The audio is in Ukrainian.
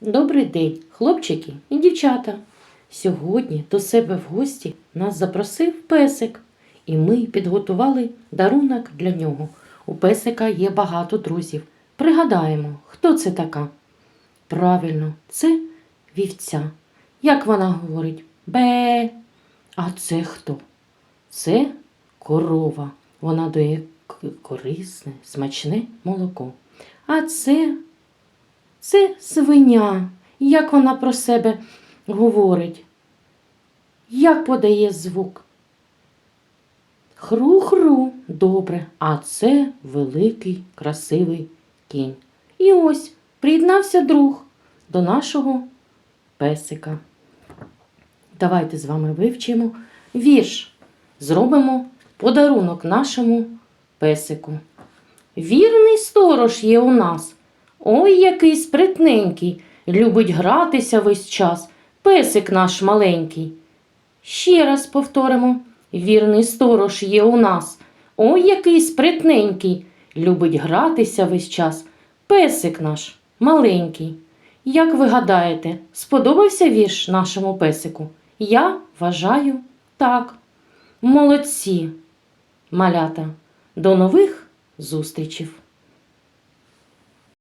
Добрий день, хлопчики і дівчата. Сьогодні до себе в гості нас запросив песик, і ми підготували дарунок для нього. У песика є багато друзів. Пригадаємо, хто це така? Правильно, це вівця. Як вона говорить? Бе. А це хто? Це корова. Вона дає корисне, смачне молоко. А це це свиня. Як вона про себе говорить? Як подає звук? Хру-хру, добре, а це великий красивий кінь. І ось приєднався друг до нашого песика. Давайте з вами вивчимо вірш. Зробимо подарунок нашому песику. Вірний сторож є у нас. Ой, який спритненький, любить гратися весь час, песик наш маленький. Ще раз повторимо. Вірний сторож є у нас. Ой, який спритненький, любить гратися весь час, песик наш маленький. Як ви гадаєте, сподобався вірш нашому песику? Я вважаю так. Молодці, малята. До нових зустрічей!